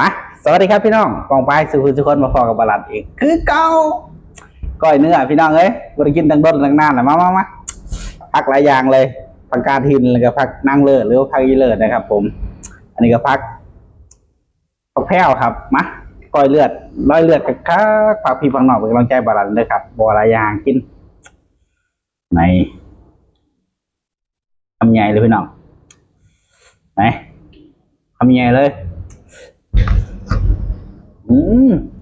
มาสวัสดีครับพี่น้องกองไปสุขุสุคนมาฟอกับบาลัดอีกคือเก่าก้อยเนื้อพี่น้องเอ้ยบริกินตั้งต้นตั้งนานแหละมามามาพักหลายอย่างเลยผักกาดหินแล้วก็พักนั่งเลิศหรือพักยีเลิศนะครับ ผม อันนี้ก็พักพักแพ้วครับมาก้อยเลือดร้อยเลือดกับข้าฝากพี่ฟังหน่อยเป็นกำลังใจบาลัดเลยครับบัวหลายอย่างกิน ในทำใหญ่เลยพี่น้องไหนทำใหญ่เลย Hum.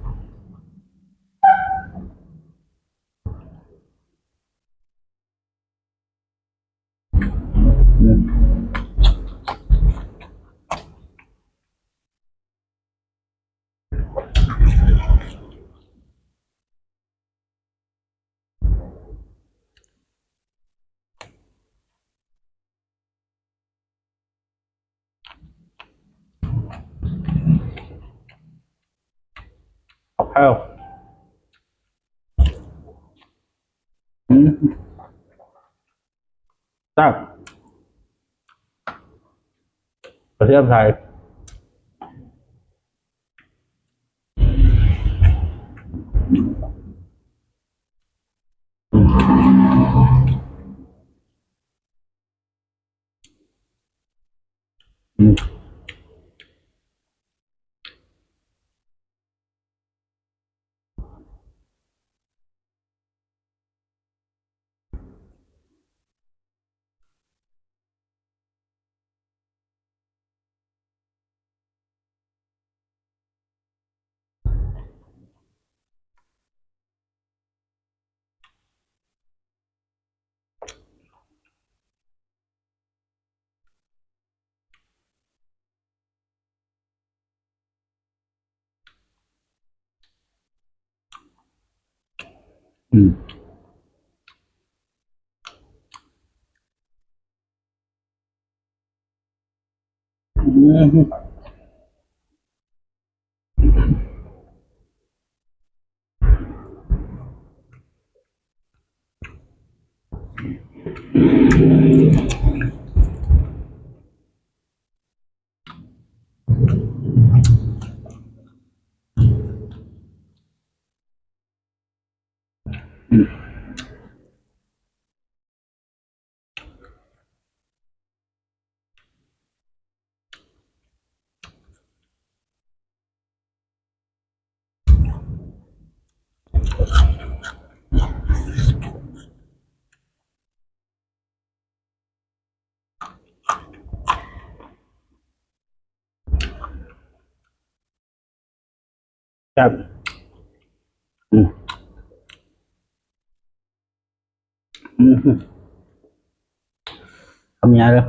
อาเข้าอืมจับกระเทียมไทย อืมอืม ครับอืมอืมทำยังไงล่ะ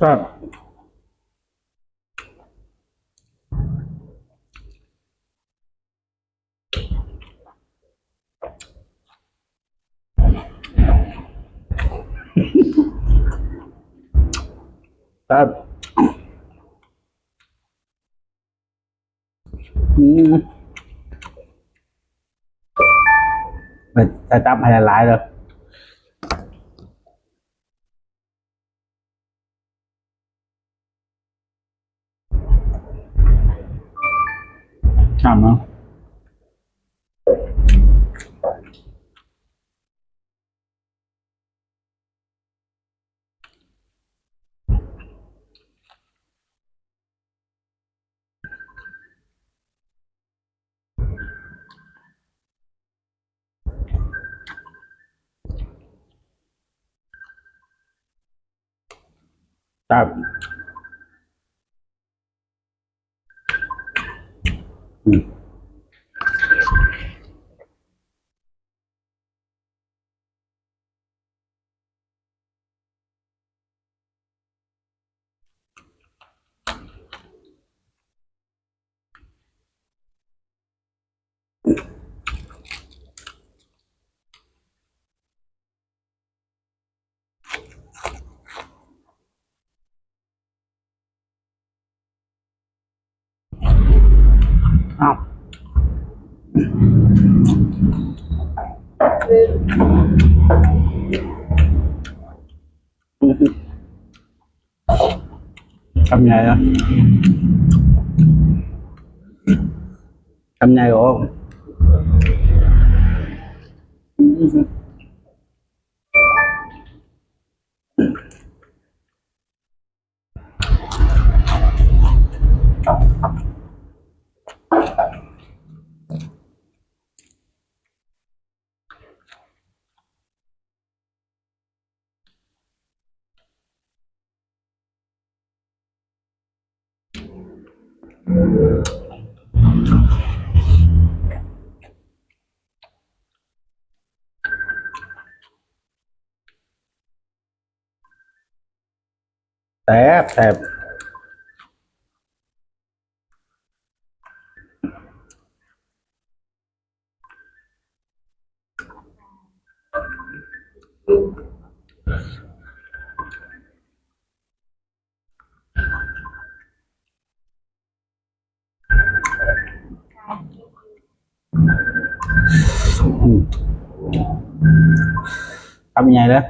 Vâng. Vâng. Ừ. Tại tập hay là lại rồi medikaman. Tabi. Hmm không. Cầm nhai không cầm nhai rồi không แซ่บแซ่บ không nhai đó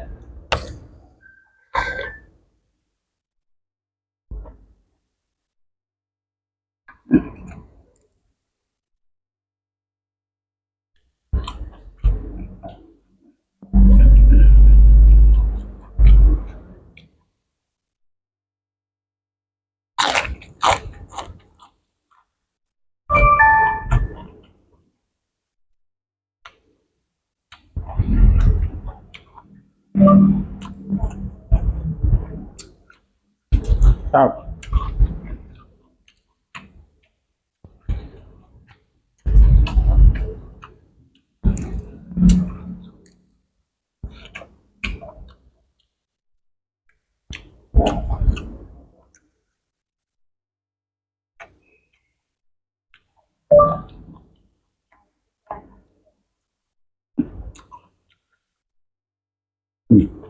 sabe? Mm.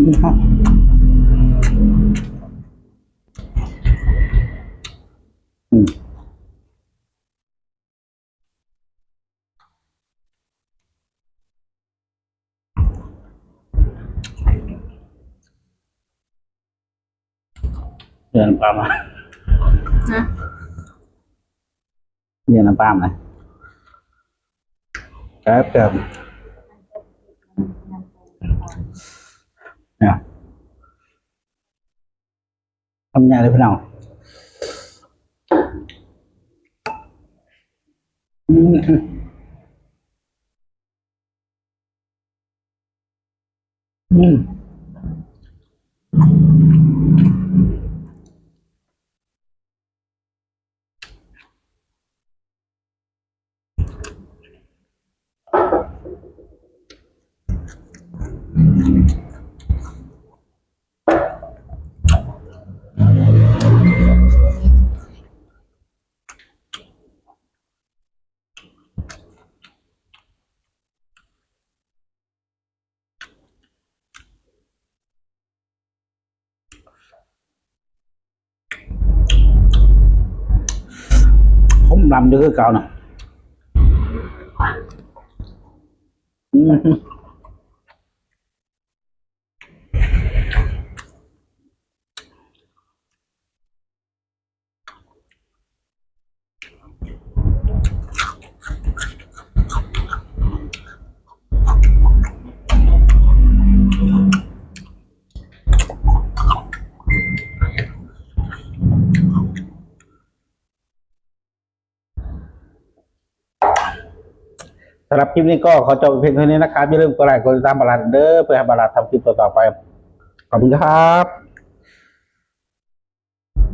งเลยครับอืมครับอืมเดือนปลามาฮะเดือนน้ำปลาไหมครับครับเนี่ย ทำยังไงเลยพี่น้องอืม làm được cái cầu nè สำหรับคลิปนี้ก็ขอจบเพียงเท่านี้นะครับอย่าลืมกดไลค์กดติดตามบาลานเดอร์เพื่อให้บาลานทำคลิปต่อๆไป ขอบคุณครับ